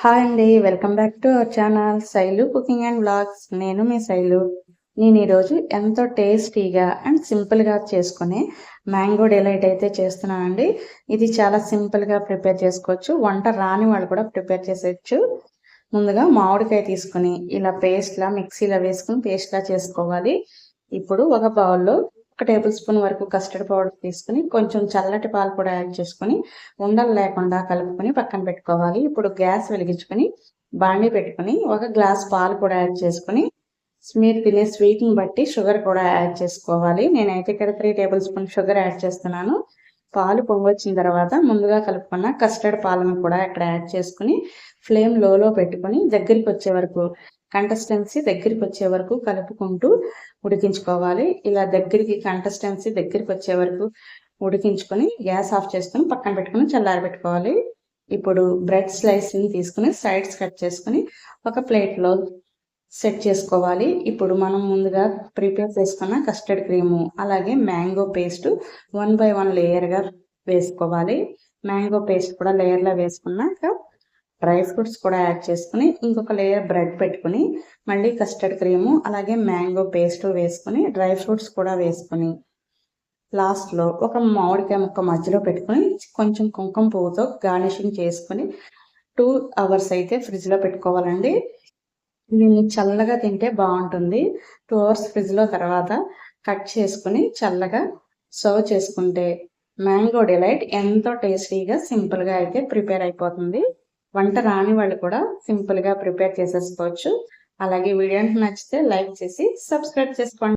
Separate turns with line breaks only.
Hi అండి welcome back to our channel Shailu cooking and blogs నేను మీ శైలు. నేను ఈరోజు ఎంతో టేస్టీగా అండ్ సింపుల్గా చేసుకునే మ్యాంగో డిలైట్ అయితే చేస్తున్నానండి. ఇది చాలా సింపుల్గా ప్రిపేర్ చేసుకోవచ్చు. వంట రాని వాళ్ళు కూడా ప్రిపేర్ చేసేయచ్చు. ముందుగా మామిడికాయ తీసుకుని ఇలా పేస్ట్లా మిక్సీలో వేసుకుని పేస్ట్లా చేసుకోవాలి. ఇప్పుడు ఒక బౌల్లో ఒక టేబుల్ స్పూన్ వరకు కస్టర్డ్ పౌడర్ తీసుకుని కొంచెం చల్లటి పాలు కూడా యాడ్ చేసుకుని ఉండలు లేకుండా కలుపుకొని పక్కన పెట్టుకోవాలి. ఇప్పుడు గ్యాస్ వెలిగించుకొని బాండీ పెట్టుకుని ఒక గ్లాస్ పాలు కూడా యాడ్ చేసుకుని మీరు తినే స్వీట్ని బట్టి షుగర్ కూడా యాడ్ చేసుకోవాలి. నేనైతే ఇక్కడ three table spoon sugar add చేస్తున్నాను. పాలు పొంగొచ్చిన తర్వాత ముందుగా కలుపుకున్న కస్టర్డ్ పాలను కూడా ఇక్కడ యాడ్ చేసుకుని ఫ్లేమ్ లోలో పెట్టుకుని దగ్గరికి వచ్చే వరకు కంటెస్టెన్సీ దగ్గరికి వచ్చే వరకు కలుపుకుంటూ ఉడికించుకోవాలి. ఇలా దగ్గరికి కంటెస్టెన్సీ దగ్గరికి వచ్చే వరకు ఉడికించుకొని గ్యాస్ ఆఫ్ చేసుకుని పక్కన పెట్టుకుని చల్లారి పెట్టుకోవాలి ఇప్పుడు బ్రెడ్ స్లైస్ని తీసుకుని సైడ్స్ కట్ చేసుకుని ఒక ప్లేట్లో సెట్ చేసుకోవాలి. ఇప్పుడు మనం ముందుగా ప్రిపేర్ చేసుకున్న కస్టర్డ్ క్రీము అలాగే mango paste one by one లేయర్గా వేసుకోవాలి. మ్యాంగో పేస్ట్ కూడా లేయర్లో వేసుకున్నాక డ్రై ఫ్రూట్స్ కూడా యాడ్ చేసుకుని ఇంకొక లేయర్ బ్రెడ్ పెట్టుకుని మళ్ళీ కస్టర్డ్ క్రీము అలాగే మ్యాంగో పేస్ట్ వేసుకుని డ్రై ఫ్రూట్స్ కూడా వేసుకుని లాస్ట్లో ఒక మామిడికాయ ముక్క మధ్యలో పెట్టుకుని కొంచెం కుంకుమ పువ్వుతో గార్నిషింగ్ చేసుకుని టూ అవర్స్ అయితే ఫ్రిడ్జ్లో పెట్టుకోవాలండి. దీన్ని చల్లగా తింటే బాగుంటుంది. టూ అవర్స్ ఫ్రిడ్జ్లో తర్వాత కట్ చేసుకుని చల్లగా సర్వ్ చేసుకుంటే మ్యాంగో డిలైట్ ఎంతో టేస్టీగా సింపుల్గా అయితే ప్రిపేర్ అయిపోతుంది. వంట రాని వాళ్ళు కూడా సింపుల్గా ప్రిపేర్ చేసేసుకోవచ్చు. అలాగే వీడియో నచ్చితే లైక్ చేసి సబ్స్క్రైబ్ చేసుకోండి.